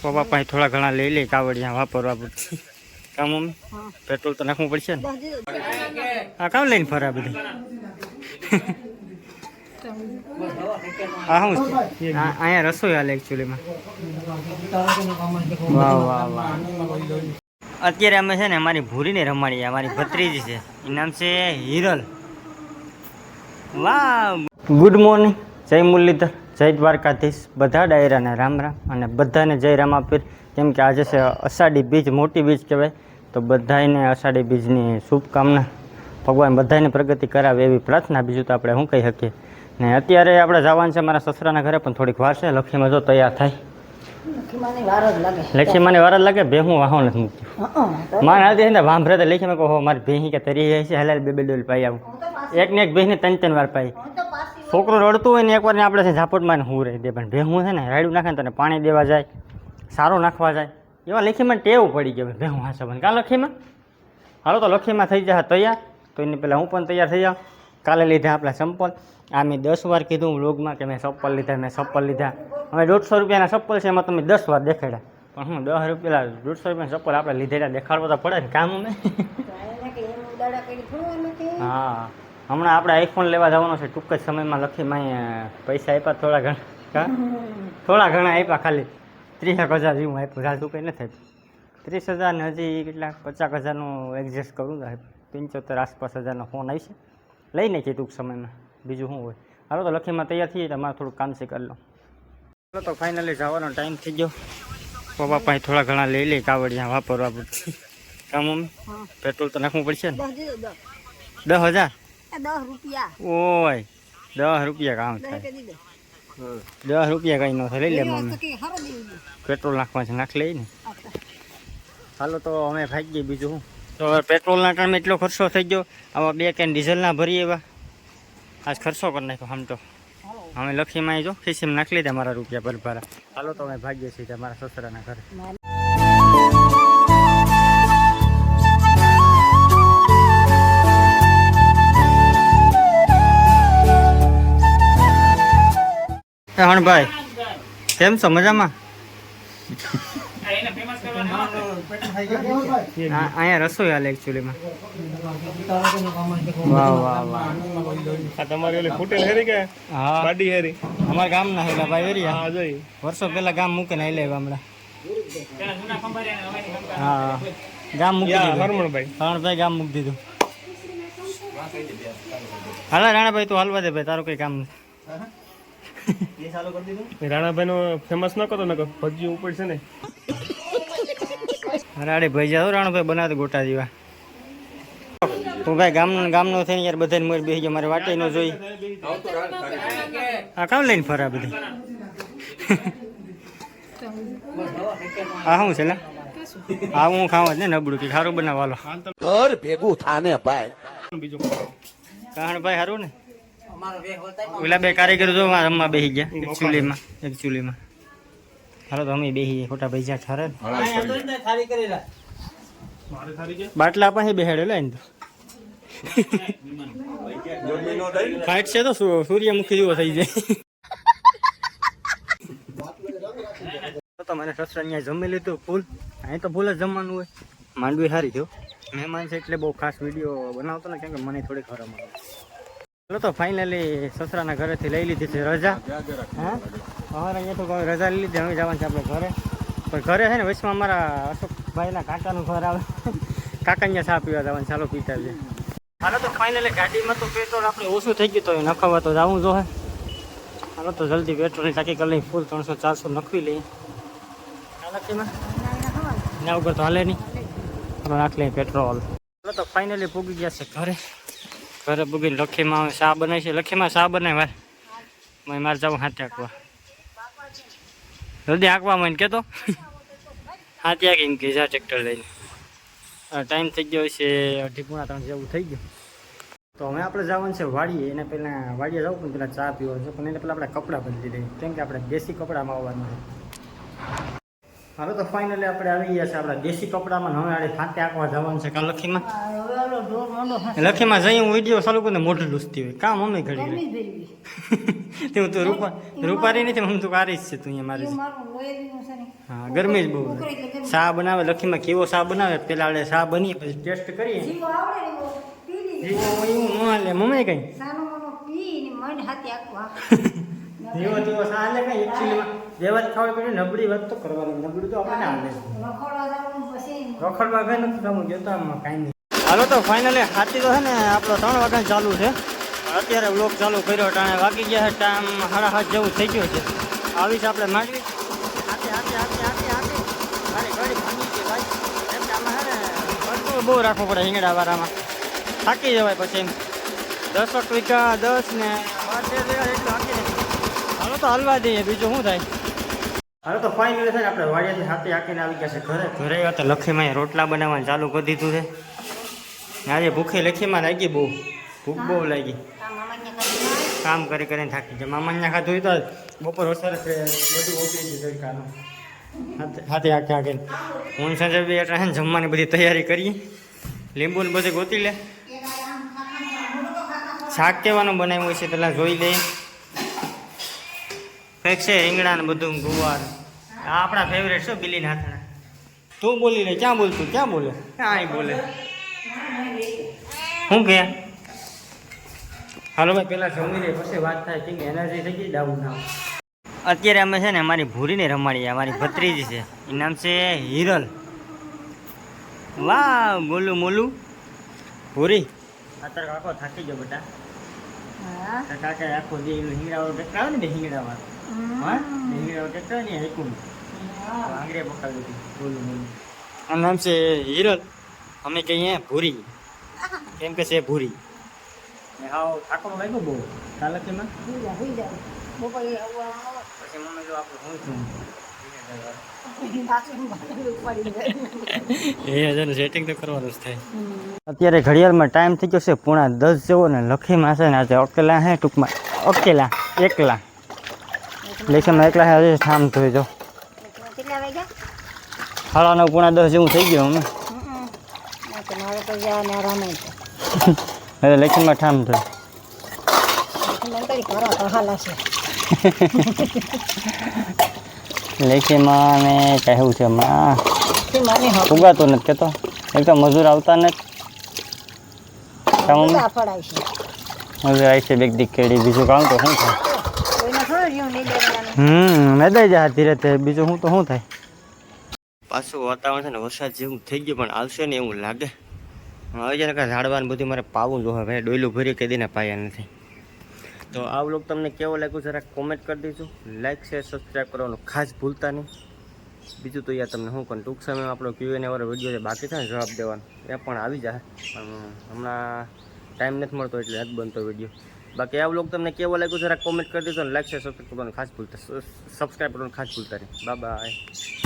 પપ્પા પાસે થોડા ઘણા લઈ લે કાવડિયા વાપરવા પડશે કામ મમ્મી? પેટ્રોલ તો નાખવું પડશે ને? હા કામ લઈને ફરા બધી? હા હું? અહીંયા રસોઈ હાલે એકચ્યુઅલીમાં વાહ વાહ વાહ. અત્યારે અમે છે ને અમારી ભૂરીને રમાડીએ અમારી ભત્રીજી છે. એ નામ છે હિરલ. વાહ. ગુડ મોર્નિંગ જય મુરલીધર. જય દ્વારકાધીશ. બધા ડાયરાને રામ રામ અને બધાને જય રામાપીર. કેમ કે આજે છે અષાઢી બીજ મોટી બીજ કહેવાય. તો બધાને અષાઢી બીજની શુભકામના. ભગવાન બધાને પ્રગતિ કરાવે એવી પ્રાર્થના. બીજું તો આપણે શું કહી શકીએ? ને અત્યારે આપણે જવાનું છે મારા સસરાના ઘરે પણ થોડીક વાર છે. લખીમાં જો તૈયાર થાય. લખીમાની વાર જ લાગે. લક્ષ્મી મને વાર લાગે? બે હું વાહો નથી મૂક્યું. મારે આજે ને વાંભરે તો લખી મેં કહો મારી ભેહી કે તરી જાય છે હલાલ બે બે ડોલ પાઈ આવું. એક ને એક ભેહને ત્રણ ત્રણ વાર પાઈ. છોકરું રડતું હોય ને એકવાર ને આપણે છે ઝાપટમાં હું રહી દે. પણ ભેહું છે ને રાયડું નાખે ને તને પાણી દેવા જાય સારું નાખવા જાય. એવા લખીમાં ટેવ પડી ગયો ભેહું હાંસા બને કાં લખીમાં? હાલો તો લખીમાં થઈ જાય તૈયાર. તો એની પહેલાં હું પણ તૈયાર થઈ જાઉં. કાલે લીધા આપણા ચંપલ આ મેં દસ વાર કીધું વ્લોગમાં કે મેં ચપ્પલ લીધા મેં ચપ્પલ લીધા. હવે દોઢસો રૂપિયાના ચપ્પલ છે એમાં તમે દસ વાર દેખાડ્યા. પણ હું દસ રૂપિયા દોઢસો રૂપિયા ચપ્પલ આપણે લીધેલા દેખાડવા તો પડે ને કામ અમે. હા. હમણાં આપણે આઈફોન લેવા જવાનો છે ટૂંક જ સમયમાં લખીમાં પૈસા આપ્યા થોડા ઘણા થોડા ઘણા આપ્યા ખાલી. ત્રીસ એક હજાર જેવું આપ્યું જાજુ કંઈ નથી આપ્યું. ત્રીસ હજાર ને હજી કેટલા પચાસ હજારનું એડજસ્ટ કરું તો પંચોતેર આસપાસ હજારનો ફોન આવશે લઈ નાખીએ ટૂંક સમયમાં. બીજું શું હોય? હાલો તો લખીમાં તૈયાર થઈએ તો મારે થોડુંક કામ છે કરી લો. ચાલો તો ફાઇનલી જવાનો ટાઈમ થઈ ગયો. પપ્પા પાસે થોડા ઘણા લઈ લે કાવડિયા વાપરવા પડશે. કામ પેટ્રોલ તો નાખવું પડશે ને? દસ હજાર? દસ રૂપિયા? ઓય દસ રૂપિયા કામ થાય. દસ રૂપિયા કઈ ન થાય. લઈ લે મમ્મી. પેટ્રોલ નાખવા છે. નાખ લઈ ને. હાલો તો અમે ભાગી ગઈ બીજું તો પેટ્રોલના કારણે એટલો ખર્ચો થઈ ગયો. આવા બે કેન ડીઝલના ભરીએ એવા. આજ ખર્ચો કરી નાખ્યો આમ તો. અમે લખીમાં જો ખીસીમાં નાખી લીધા મારા રૂપિયા ભરભારા હાલો તો અમે ભાગીએ છીએ મારા સસરાના ઘરે. હણભાઈ કેમ છો? મજામાં? આ- અહીંયા રસોઈ હાલે એકચ્યુઅલીમાં વાહ વાહ વાહ તમારી ઓલી ફૂટેલ હેરી કે? હા. બાડી હેરી. અમારા ગામના હેલા ભાઈ એરિયા હા જોઈ. વર્ષો પહેલા ગામ મૂકીને આઈ લેવા હમણાં. હા. ગામ મૂકી દીધું. હરમણભાઈ. હરણભાઈ ગામ મૂકી દીધું. હાલા રાણાભાઈ તું હાલવા દે ભાઈ તારું કઈ કામ નથી રાણાભાઈ નો ફેમસ ન કરો નકો ભજી ઉપર છે ને. રાડે ભાઈ જાઓ રાણાભાઈ બનાવે ગોટા જેવા હું ભાઈ ગામનો ગામનો થઈને યાર બધાને મોર બેસી ગયો મારે વાટે ન જોઈ. આ કામ લઈને ફરા બધી. હા શું છે લા? હા હું ખાવા જ ને નબળું કે ખારું બનાવવાલો ઘર ભેગું થાને ભાઈ. બીજું કારણ ભાઈ સારું ને? પેલા બે કારીગરો જો રમવા બેસી ગયા એક ચૂલીમાં એક ચૂલીમાં. હાલો તો અમે બેસી ગયા ખોટા પૈસા ઠરે બાટલા પાસે બેહાડેલો એને તો. ફાઇટ છે તો સૂર્યમુખી જેવો થઈ જાય. તો મને સસરા અહીંયા જમી લીધું ફૂલ અહીં તો ફૂલ જ જમવાનું હોય. માંડવી સારી થયો મહેમાન છે એટલે બહુ ખાસ વીડિયો બનાવતો ને કેમ કે મને થોડી ખરાબ આવે ચાલો તો ફાઇનલી સસરાના ઘરેથી લઈ લીધી છે રજા. અમારે અહીંયા તો રજા લઈ લીધી હવે જવાનું છે આપણે ઘરે. પણ ઘરે છે ને, વચમાં અમારા અશોકભાઈના કાકાનું ઘર આવે. કાકા અહીંયા ચા પીવા જવાનું, ચાલો પીતા છે હાલો તો ફાઇનલી ગાડીમાં તો પેટ્રોલ આપણે ઓછું થઈ ગયું તો નખાવા તો જવું જોઈએ હાલો તો જલ્દી પેટ્રોલની ટાંકી કરી લઈ ફૂલ ત્રણસો ચારસો નખવી લઈએ. હાલો કેમાં એના ઉપર તો હાલે નહીં. નાખ લઈએ પેટ્રોલ હાલો તો ફાઇનલી પૂગી ગયા છે ઘરે. ઘરે પૂગીને લખીમાં શા બનાવી છે? લખીમાં શા બનાવે મેં મારે જવું હાથે આંકવા. જલ્દી આંકવા મને કહેતો હાથે આંકી એમ કે જા ટ્રેક્ટર લઈને. ટાઈમ થઈ ગયો છે અઢી પૂણા ત્રણ જેવું થઈ ગયું. તો હવે આપણે જવાનું છે વાડીએ. એને પહેલાં વાડીએ જવું પણ પહેલાં ચા પીવાનું છે. પણ એને પહેલાં આપણે કપડાં બદલી દઈએ કેમ કે આપણે દેશી કપડામાં આવવાનું છે. હવે તો ફાઇનલી આપણે આવી ગયા છે આપણા દેશી કપડામાં હવે આડે ફાંતે આંકવા જવાનું છે. કાં લખીમાં? લખીમાં જઈ હું વીડિયો ચાલુ કરીને મોઢું લૂસતી હોય. કામ અમે ઘડી તે હું તું રૂપા રૂપારી નથી હું તું કારી જ છે તું અહીંયા મારી હા ગરમી જ બહુ ઉકળી એટલે ગરમી. શા બનાવે? લખીમાં કેવો શાહ બનાવે? પેલા આપણે શાહ બનીએ પછી ટેસ્ટ કરીએ. એવું. ન હાલે. મમ્મી કઈ? સાનો મનો સાલે કઈ એકચ્યુઅલીમાં જે વાત ખાવા પડે નબળી વાત તો કરવાની, નબળી તો આપણને હાલે રખડવા ગઈ નથી તમે જોતો આમાં કાંઈ નહીં. હાલો તો ફાઇનલી હાથી તો છે ને આપણો ત્રણ વાગ્યા ચાલુ છે. અત્યારે બ્લોક ચાલુ કર્યો ટાણે વાગી ગયા છે ટાઈમ સાડા હાથ જેવું થઈ ગયું છે. આવી છે આપણે માંડવી. હાથે હાથે હાથે હાથે હાથે. મારી ઘડી ભાંગી ગઈ ભાઈ. કે બહુ રાખવું પડે હિંગડા વાળામાં. થાકી જવાય પછી દસ એક વીઘા દસ ને બાર તેર વીઘા એટલું હાકી નથી હાલો તો હલવા દઈએ બીજું શું થાય? હવે તો ફાઇનલ છે ને આપણે વાડિયાથી હાથે હાકીને આવી ગયા છે ઘરે. ઘરે આવ્યા તો લખીમાં રોટલા બનાવવાનું ચાલુ કરી દીધું છે. આજે ભૂખે લખીમાં લાગી બહુ. ભૂખ બહુ લાગી. કામ કરી કરીને થાકી જાય મામાને ખાધું તો બપોર વસર બધું ઓગળી છે તડકાનું હાથે આખે આખે હું સાંજે બી એટલે છે ને જમવાની બધી તૈયારી કરીએ. લીંબુ ને બધું ગોતી લે. શાક કેવાનું બનાવ્યું છે પેલા જોઈ લઈએ. કંઈક છે રીંગણા ને બધું ગુવાર. આપણા ફેવરેટ છે બિલી નાથણા તું બોલી રહી ક્યાં બોલતું ક્યાં બોલે? ક્યાં બોલે. શું કે? હાલો ભાઈ પેલા જમી લે પછી વાત થાય કેમ એનર્જી થઈ ગઈ ડાઉન ના અત્યારે અમે છે ને અમારી ભૂરીને રમાડીએ અમારી ભત્રીજી છે. એનું નામ છે હિરલ. વાહ બોલું મોલું. ભૂરી? અત્યારે કાકો થાકી ગયો બેટા હા. કાકા આખો દે હિંગડાવાળો ટકરાવે ને બે હિંગડાવાળો નામ છે હિરલ. અમે કહીએ ભૂરી. કેમ કે છે ભૂરી. હાવ ઠાકોર લાગ્યો બહુ. બપોરે પછી મમ્મી જો આપણે છું? અત્યારે ઘડિયાળમાં ટાઈમ થઈ ગયો છે પૂણા દસ જેવો ને લખીમાં છે ને આજે અકેલા હે ટૂંકમાં. અકેલા એકલા. લેખનમાં એકલા હજી ઠામ થઈ જો કેટલા વાગ્યા? સાડા નવ પૂણા દસ જેવું થઈ ગયું અમે. મારે તો જવાને આરામ. ઠામ થયો. લેખીમાં ને કહેવું છે હમણાં ઉગાતો નથી કહેતો એક તો મજૂર આવતા નથી. મજૂર આવી છે બેગ દીક કેડી. બીજું કામ તો શું થાય કોઈને થોડું રહ્યું નહીં દેવાનું. હમ મેદાઈ જાય ધીરે ધીરે બીજું હું તો શું થાય? પાછું વાતાવરણ છે ને વરસાદ જેવું થઈ ગયું પણ આવશે ને એવું લાગે. હવે છે ને કાંઈ ઝાડવાનું બધું મારે પાવું જો હવે ડોયલું ભરી કે દીને પાયા નથી. તો આ વ્લોગ તમને કેવો લાગ્યું જરાક કોમેન્ટ કરી દેજો. લાઇક શેર સબસ્ક્રાઈબ કરવાનું ખાસ ભૂલતા નહીં. બીજું તો યાર તમને શું કહું ટૂંક સમયમાં આપણો ક્યુએન વાળો વીડિયો જે બાકી છે ને જવાબ દેવાનો. એ પણ આવી જાય. પણ હમણાં ટાઈમ નથી મળતો એટલે જ બનતો વીડિયો બાકી આ વ્લોગ તમને કેવો લાગ્યો જરા કોમેન્ટ કરી દેજો લાઈક શેર સબસ્ક્રાઈબ કરવાનું ખાસ ભૂલતા સબસ્ક્રાઈબ કરવાનું ખાસ ભૂલતા નહીં. બાય